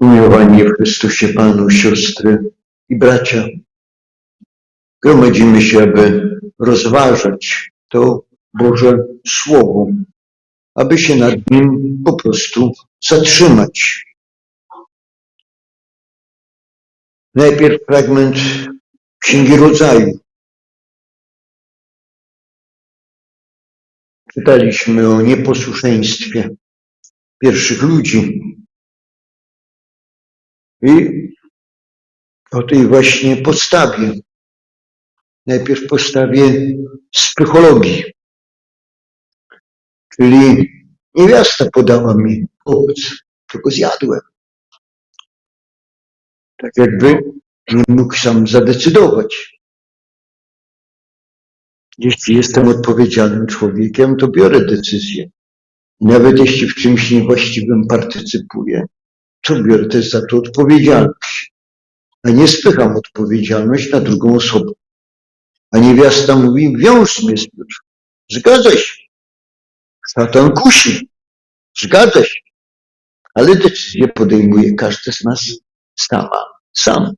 Umiłowani w Chrystusie Panu, siostry i bracia, gromadzimy się, aby rozważać to Boże Słowo, aby się nad nim po prostu zatrzymać. Najpierw fragment Księgi Rodzaju. Czytaliśmy o nieposłuszeństwie pierwszych ludzi i o tej właśnie podstawie. Najpierw podstawie psychologii. Czyli niewiasta podała mi owoc, tylko zjadłem. Tak jakby mógł sam zadecydować. Jeśli jestem odpowiedzialnym człowiekiem, to biorę decyzję. Nawet jeśli w czymś niewłaściwym partycypuję, to biorę też za to odpowiedzialność. A nie spycham odpowiedzialność na drugą osobę. A niewiasta mówi, wiąż mnie Piotr. Zgadza się. Szatan kusi. Zgadza się. Ale decyzję podejmuje każdy z nas sama, sam.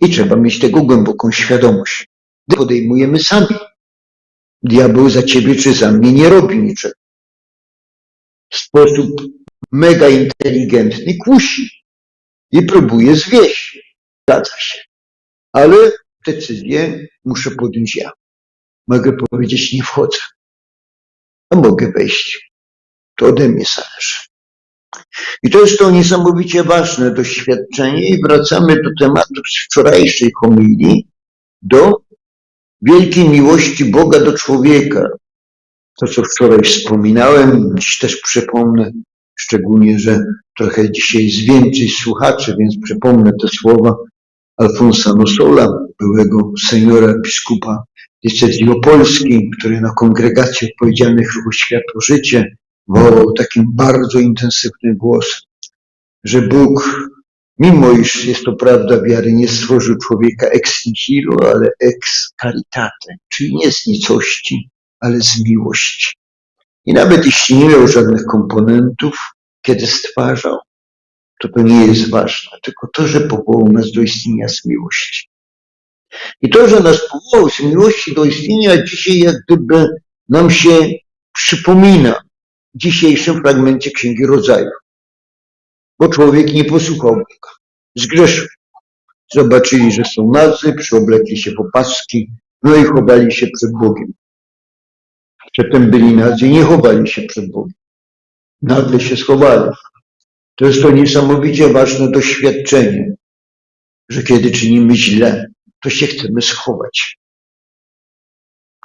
I trzeba mieć tego głęboką świadomość. Podejmujemy sami. Diabeł za ciebie czy za mnie nie robi niczego. Sposób mega inteligentny kusi i próbuje zwieść. Zgadza się. Ale decyzję muszę podjąć ja. Mogę powiedzieć, nie wchodzę. A mogę wejść. To ode mnie zależy. I to jest to niesamowicie ważne doświadczenie i wracamy do tematu z wczorajszej homilii, do wielkiej miłości Boga do człowieka. To, co wczoraj wspominałem, dziś też przypomnę, szczególnie, że trochę dzisiaj jest więcej słuchaczy, więc przypomnę te słowa Alfonsa Nosola, byłego seniora biskupa diecezji opolskiej, który na kongregacji odpowiedzialnych o światło życie wołał takim bardzo intensywny głos, że Bóg, mimo iż jest to prawda wiary, nie stworzył człowieka ex nihilo, ale ex caritate, czyli nie z nicości, ale z miłości. I nawet jeśli nie miał żadnych komponentów, kiedy stwarzał, to to nie jest ważne, tylko to, że powołał nas do istnienia z miłości. I to, że nas powołał z miłości do istnienia, dzisiaj jak gdyby nam się przypomina w dzisiejszym fragmencie Księgi Rodzaju. Bo człowiek nie posłuchał Boga. Zgrzeszył. Zobaczyli, że są nazy, przyoblekli się w opaski, no i chowali się przed Bogiem. Przedtem byli nazy i nie chowali się przed Bogiem. Nagle się schowali. To jest to niesamowicie ważne doświadczenie, że kiedy czynimy źle, to się chcemy schować.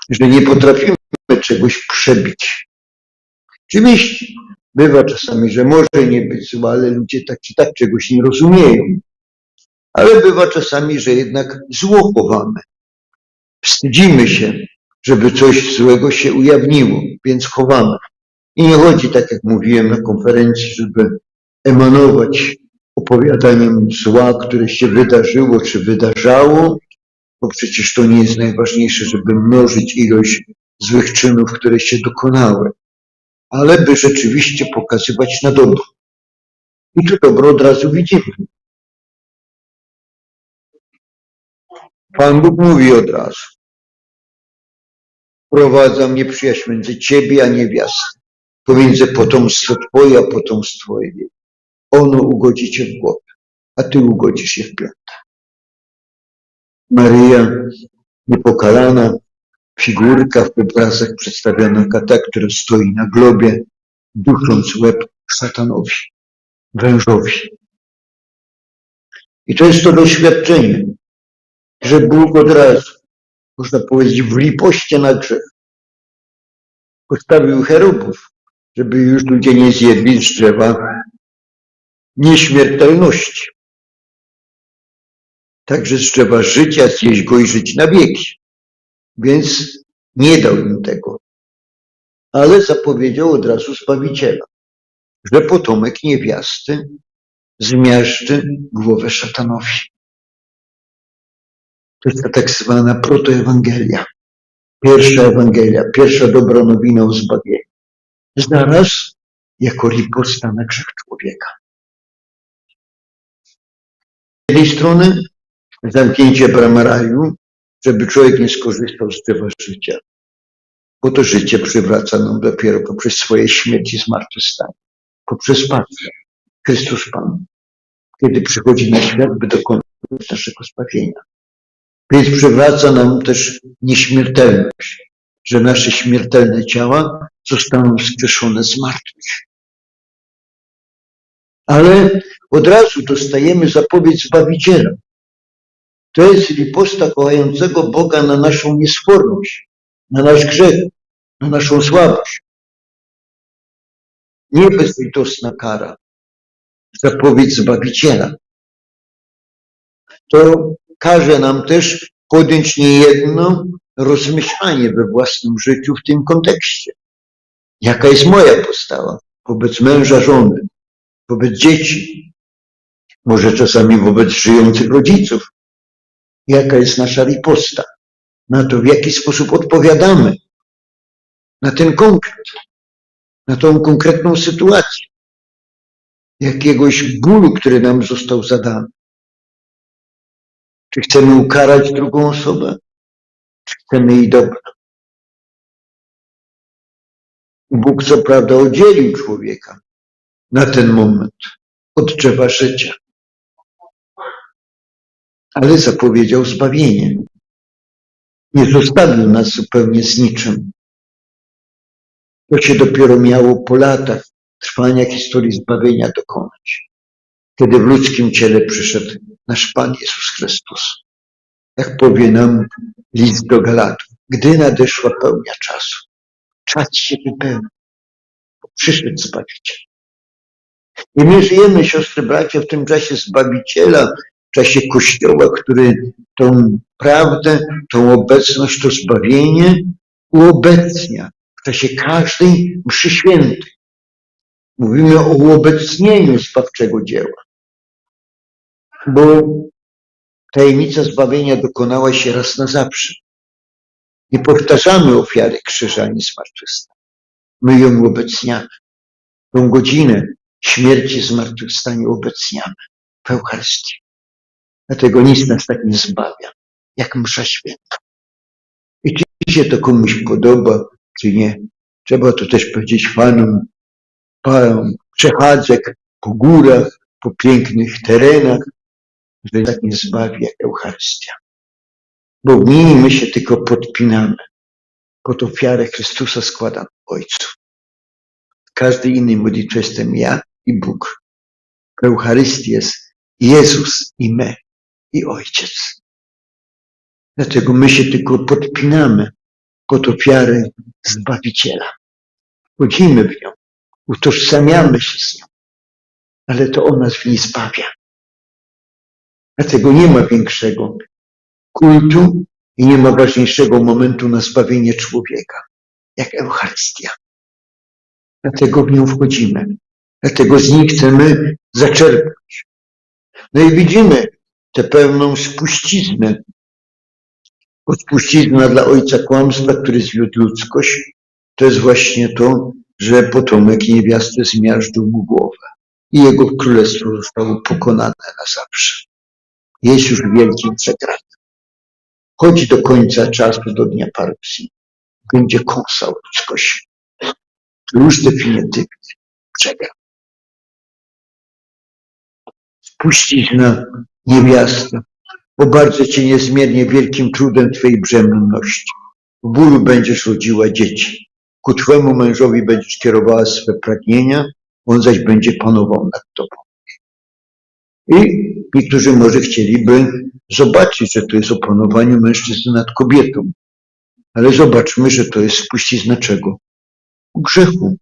Że nie potrafimy czegoś przebić. Oczywiście, bywa czasami, że może nie być zła, ale ludzie tak czy tak czegoś nie rozumieją. Ale bywa czasami, że jednak zło chowamy. Wstydzimy się, żeby coś złego się ujawniło, więc chowamy. I nie chodzi, tak jak mówiłem na konferencji, żeby emanować opowiadaniem zła, które się wydarzyło czy wydarzało, bo przecież to nie jest najważniejsze, żeby mnożyć ilość złych czynów, które się dokonały, ale by rzeczywiście pokazywać na dobro. I to dobro od razu widzimy. Pan Bóg mówi od razu. Prowadza mnie przyjaźń między ciebie a niewiastą, pomiędzy potomstwo twoje a potomstwo jej. Ono ugodzi cię w głowę, a ty ugodzisz je w piątę. Maryja, niepokalana, figurka w obrazach przedstawiona kata, która stoi na globie, dusząc łeb szatanowi, wężowi. I to jest to doświadczenie, że Bóg od razu, można powiedzieć, w lipoście na grzech postawił cherubów, żeby już ludzie nie zjedli z drzewa nieśmiertelności. Także z drzewa życia zjeść go i żyć na wieki. Więc nie dał im tego. Ale zapowiedział od razu Zbawiciela, że potomek niewiasty zmiażdży głowę szatanowi. To jest ta tak zwana protoewangelia. Pierwsza Ewangelia, pierwsza dobra nowina o zbawieniu. Zaraz jako riposta na grzech człowieka. jednej strony zamknięcie bram raju, żeby człowiek nie skorzystał z drzewa życia. Bo to życie przywraca nam dopiero poprzez swoje śmierć i zmartwychwstanie. Poprzez Patkę. Chrystus Pan. Kiedy przychodzi na świat, by dokonać naszego zbawienia. Więc przywraca nam też nieśmiertelność, że nasze śmiertelne ciała zostaną wskrzeszone z martwych. Ale od razu dostajemy zapowiedź Zbawiciela. To jest riposta kochającego Boga na naszą niesforność, na nasz grzech, na naszą słabość. Nie bezlitosna kara, zapowiedź Zbawiciela. To każe nam też podjąć niejedno rozmyślanie we własnym życiu w tym kontekście. Jaka jest moja postawa wobec męża, żony, wobec dzieci, może czasami wobec żyjących rodziców? Jaka jest nasza riposta na to, w jaki sposób odpowiadamy na ten konkret, na tą konkretną sytuację, jakiegoś bólu, który nam został zadany. Czy chcemy ukarać drugą osobę? Czy chcemy jej dobra? Bóg co prawda oddzielił człowieka na ten moment od drzewa życia, ale zapowiedział zbawienie. Nie zostawił nas zupełnie z niczym. To się dopiero miało po latach trwania historii zbawienia dokonać, kiedy w ludzkim ciele przyszedł nasz Pan Jezus Chrystus. Jak powie nam list do Galatów, gdy nadeszła pełnia czasu, czas się wypełnił, przyszedł Zbawiciel. I my żyjemy, siostry, bracia, w tym czasie Zbawiciela, w czasie Kościoła, który tą prawdę, tą obecność, to zbawienie uobecnia w czasie każdej mszy świętej. Mówimy o uobecnieniu zbawczego dzieła. Bo tajemnica zbawienia dokonała się raz na zawsze. Nie powtarzamy ofiary krzyża ani zmartwychwstania. My ją obecniamy. Tą godzinę śmierci zmartwychwstania obecniamy w Eucharystii. Dlatego nic nas tak nie zbawia, jak msza święta. I czy się to komuś podoba, czy nie, trzeba to też powiedzieć fanom, panom przechadzek po górach, po pięknych terenach, że tak nie zbawi jak Eucharystia. Bo niej my się tylko podpinamy pod ofiarę Chrystusa składam Ojcu. W każdej innej modlitwie jestem ja i Bóg. W Eucharystii jest Jezus i my i Ojciec. Dlatego my się tylko podpinamy pod ofiarę Zbawiciela. Wchodzimy w nią, utożsamiamy się z nią, ale to ona w niej zbawia. Dlatego nie ma większego kultu i nie ma ważniejszego momentu na zbawienie człowieka, jak Eucharystia. Dlatego w nią wchodzimy. Dlatego z niej chcemy zaczerpnąć. No i widzimy tę pełną spuściznę. Bo spuścizna dla ojca kłamstwa, który zwiódł ludzkość, to jest właśnie to, że potomek niewiasty zmiażdżył mu głowę i jego królestwo zostało pokonane na zawsze. Jest już wielkim przegranym. Chodzi do końca czasu, do dnia parusji. Będzie kąsał ludzkość. Już definitywnie przegrał. Spuścizna niewiasta, bardzo Cię niezmiernie wielkim trudem Twojej brzemienności. W bólu będziesz rodziła dzieci. Ku Twemu mężowi będziesz kierowała swe pragnienia, on zaś będzie panował nad Tobą. I niektórzy może chcieliby zobaczyć, że to jest o panowaniu mężczyzny nad kobietą. Ale zobaczmy, że to jest spuścizna czego? Grzechu.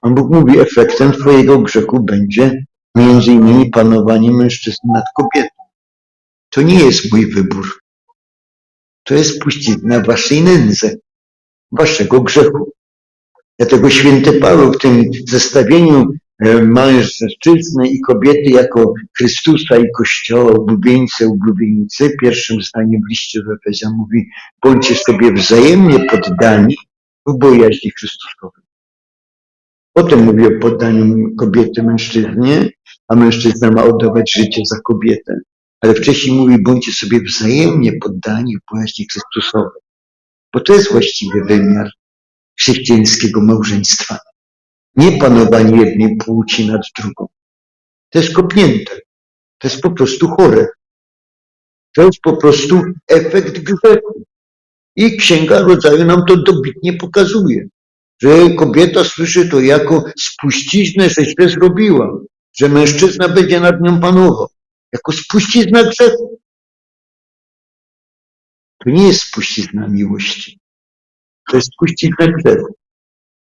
Pan Bóg mówi, efektem Twojego grzechu będzie między innymi panowanie mężczyzny nad kobietą. To nie jest mój wybór. To jest spuścizna Waszej nędzy, Waszego grzechu. Dlatego święty Paweł w tym zestawieniu mężczyzny i kobiety jako Chrystusa i Kościoła, ulubieńce, ulubieńcy, pierwszym zdaniem w liście do Efezjan mówi, bądźcie sobie wzajemnie poddani w bojaźni Chrystusowej. Potem mówi o poddaniu kobiety mężczyznie a mężczyzna ma oddawać życie za kobietę. Ale wcześniej mówi, bądźcie sobie wzajemnie poddani w bojaźni Chrystusowej. Bo to jest właściwy wymiar chrześcijańskiego małżeństwa. Nie panowanie jednej płci nad drugą. To jest kopnięte. To jest po prostu chore. To jest po prostu efekt grzechu. I Księga Rodzaju nam to dobitnie pokazuje, że kobieta słyszy to jako spuściznę, że źle zrobiła, że mężczyzna będzie nad nią panował, jako spuścizna grzechu. To nie jest spuścizna miłości, to jest spuścizna grzechu.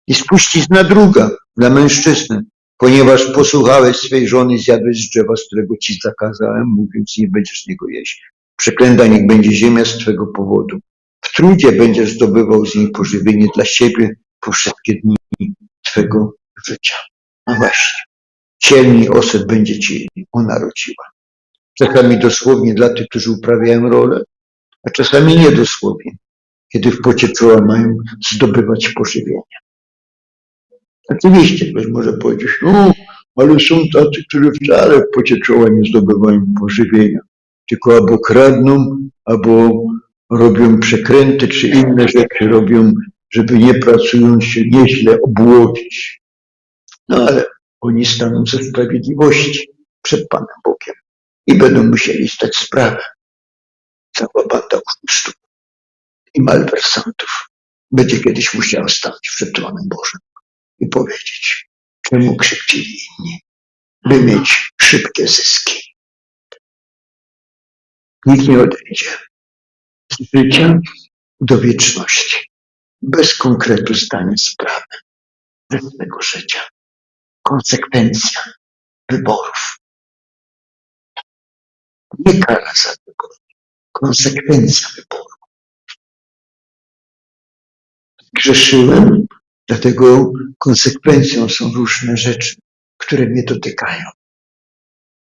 I spuścizna druga dla mężczyzny, ponieważ posłuchałeś swej żony, zjadłeś z drzewa, z którego ci zakazałem, mówiąc, nie będziesz niego jeść. Przeklęta niech będzie ziemia z twego powodu. W trudzie będziesz zdobywał z niej pożywienie dla siebie po wszystkie dni twego życia. No właśnie. Cielni oset będzie ci ona rodziła. Czasami dosłownie dla tych, którzy uprawiają rolę, a czasami niedosłownie, kiedy w pocie czoła mają zdobywać pożywienie. Oczywiście ktoś może powiedzieć, no, ale są tacy, którzy wcale w pocie czoła nie zdobywają pożywienia, tylko albo kradną, albo robią przekręty, czy inne rzeczy robią, żeby nie pracując się nieźle obłowić. No ale oni staną ze sprawiedliwości przed Panem Bogiem i będą musieli stać sprawę. Cała banda oszustów i malwersantów będzie kiedyś musiała stanąć przed Panem Bożym i powiedzieć, czemu krzywdzili inni, by mieć szybkie zyski. Nikt nie odejdzie z życia do wieczności bez konkretu zdania sprawy ze swego życia. Konsekwencja wyborów. Nie kara za wybór, konsekwencja wyboru. Grzeszyłem, dlatego konsekwencją są różne rzeczy, które mnie dotykają.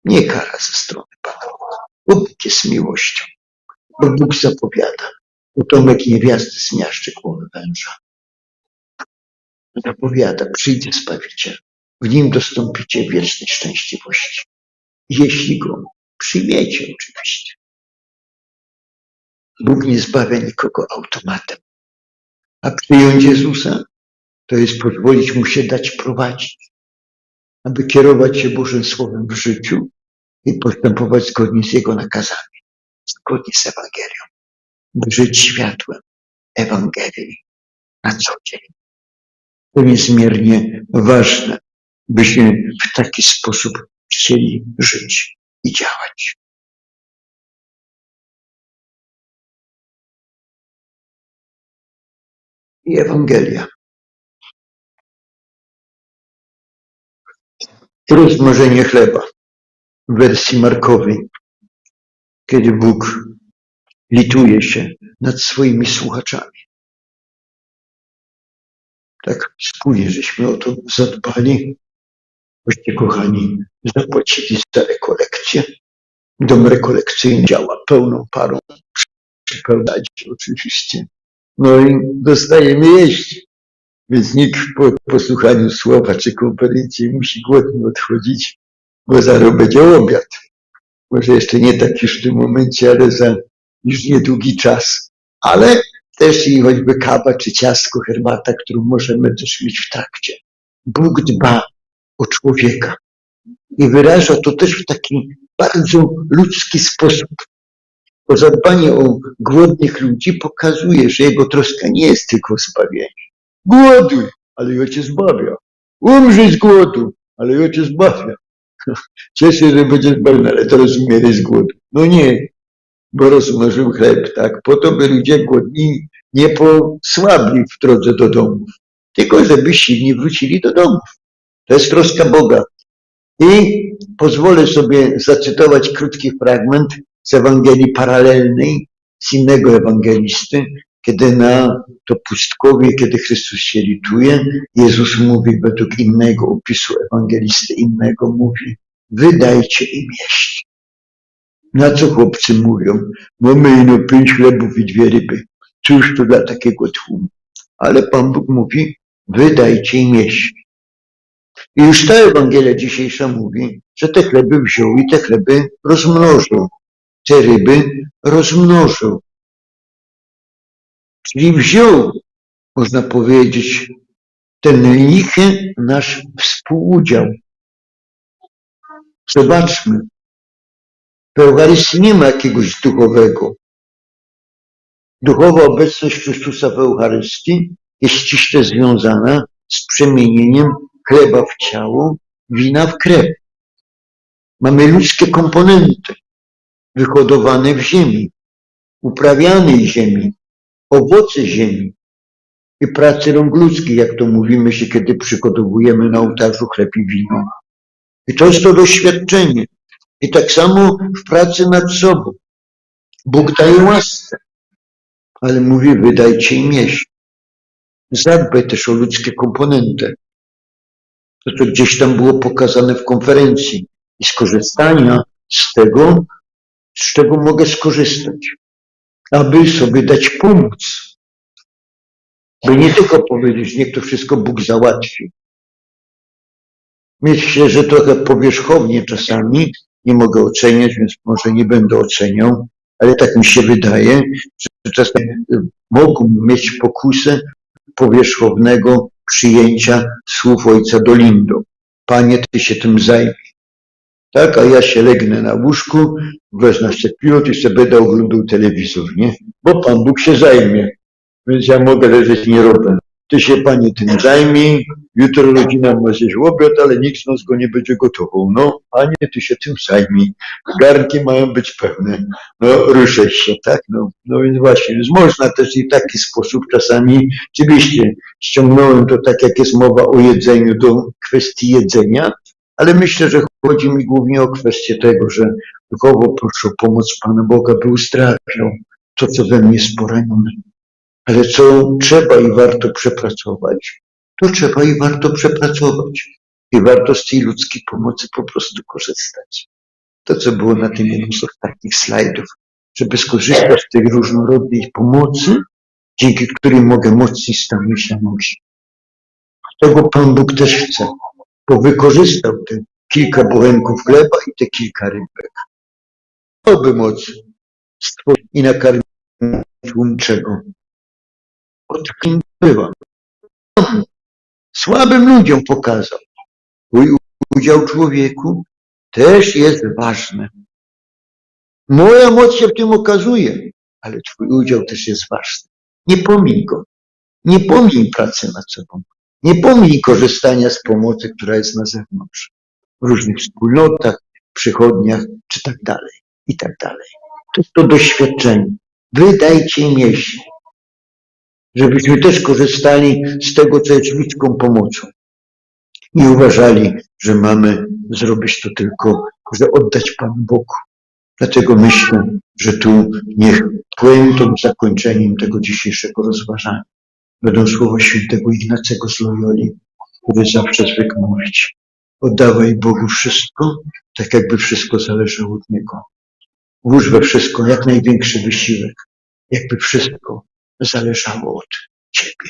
Nie kara ze strony Pana, bo Bóg jest miłością, bo Bóg zapowiada. Potomek niewiasty zmiażdży głowę węża. Zapowiada, przyjdzie Zbawiciel. W nim dostąpicie wiecznej szczęśliwości. Jeśli go przyjmiecie oczywiście. Bóg nie zbawia nikogo automatem. A przyjąć Jezusa to jest pozwolić mu się dać prowadzić, aby kierować się Bożym Słowem w życiu i postępować zgodnie z Jego nakazami, zgodnie z Ewangelią, by żyć światłem Ewangelii na co dzień. To niezmiernie ważne, byśmy w taki sposób chcieli żyć i działać. I Ewangelia. Rozmnożenie chleba w wersji markowej, kiedy Bóg lituje się nad swoimi słuchaczami. Tak wspólnie żeśmy o to zadbali. Boście kochani, zapłacili za rekolekcję. Dom rekolekcyjny działa pełną parą. Przypełniać oczywiście. No i dostajemy jeść. Więc nikt po posłuchaniu słowa czy konferencji musi głodny odchodzić, bo zaraz będzie obiad. Może jeszcze nie tak już w tym momencie, ale za już niedługi czas. Ale też i choćby kawa czy ciastko, herbata, którą możemy też mieć w trakcie. Bóg dba o człowieka i wyraża to też w taki bardzo ludzki sposób. Bo zadbanie o głodnych ludzi pokazuje, że jego troska nie jest tylko o zbawienie. Głoduj, ale ja cię zbawia. Umrzyj z głodu, ale ja cię zbawia. Cieszę się, że będziesz zbawiony, ale teraz umieraj z głodu. No nie, bo rozmnożył chleb, tak, po to, by ludzie głodni nie posłabli w drodze do domów, tylko żeby silni wrócili do domów. To jest troska Boga. I pozwolę sobie zacytować krótki fragment z Ewangelii paralelnej, z innego ewangelisty, kiedy na to pustkowie, kiedy Chrystus się lituje, Jezus mówi według innego opisu ewangelisty, innego mówi, wydajcie im jeść. Na co chłopcy mówią? Mamy ino pięć chlebów i dwie ryby. Cóż to dla takiego tłumu? Ale Pan Bóg mówi, wydajcie im jeść. I już ta Ewangelia dzisiejsza mówi, że te chleby wziął i te chleby rozmnożył. Te ryby rozmnożył. Czyli wziął, można powiedzieć, ten lichy nasz współudział. Zobaczmy, w Eucharystii nie ma jakiegoś duchowego. Duchowa obecność Chrystusa w Eucharystii jest ściśle związana z przemienieniem chleba w ciało, wina w krew. Mamy ludzkie komponenty wyhodowane w ziemi, uprawianej ziemi, owoce ziemi i pracy rąk ludzkich, jak to mówimy się, kiedy przygotowujemy na ołtarzu chleb i wino. I to jest to doświadczenie. I tak samo w pracy nad sobą. Bóg daje łaskę, ale mówi, wydajcie im jeść. Zadbaj też o ludzkie komponenty. To, co gdzieś tam było pokazane w konferencji i skorzystania z tego, z czego mogę skorzystać, aby sobie dać pomóc. By nie tylko powiedzieć, niech to wszystko Bóg załatwi. Myślę, że trochę powierzchownie czasami, nie mogę oceniać, więc może nie będę oceniał, ale tak mi się wydaje, że czasami mogą mieć pokusę powierzchownego przyjęcia słów ojca Dolindo. Panie, ty się tym zajmij. Tak, a ja się legnę na łóżku, wezmę sobie pilot i sobie będę oglądał telewizor, nie? Bo Pan Bóg się zajmie. Więc ja mogę leżeć nie robię. Ty się Panie tym zajmij, jutro rodzina ma zjeść obiad, ale nikt z nas go nie będzie gotował. No, Panie, Ty się tym zajmij. Garnki mają być pełne. No, ruszaj się, tak? No, no więc właśnie, więc można też i w taki sposób czasami, oczywiście ściągnąłem to tak, jak jest mowa o jedzeniu do kwestii jedzenia, ale myślę, że chodzi mi głównie o kwestię tego, że duchowo proszę o pomoc Pana Boga, by uzdrawiał to, co we mnie jest poranione. Ale co trzeba i warto przepracować, to trzeba i warto przepracować. I warto z tej ludzkiej pomocy po prostu korzystać. To, co było na tym jednym z ostatnich slajdów, żeby skorzystać z tej różnorodnej pomocy, dzięki której mogę mocniej stanąć na nogi. Tego Pan Bóg też chce, bo wykorzystał te kilka bochenków chleba i te kilka rybek. Oby moc stworzyć i nakarmić tłum czego o takim byłam. Słabym ludziom pokazał. Twój udział człowieku też jest ważny. Moja moc się w tym okazuje, ale Twój udział też jest ważny. Nie pomij go. Nie pomij pracy nad sobą. Nie pomij korzystania z pomocy, która jest na zewnątrz. W różnych wspólnotach, przychodniach, czy tak dalej. I tak dalej. To jest to doświadczenie. Wydajcie im jeść żebyśmy też korzystali z tego, co jest ludzką pomocą. Nie uważali, że mamy zrobić to tylko, że oddać Panu Bogu. Dlatego myślę, że tu niech puentą, zakończeniem tego dzisiejszego rozważania będą słowa świętego Ignacego z Loyoli, który zawsze zwykł mówić. Oddawaj Bogu wszystko, tak jakby wszystko zależało od Niego. Włóż we wszystko jak największy wysiłek, jakby wszystko zależało od Ciebie.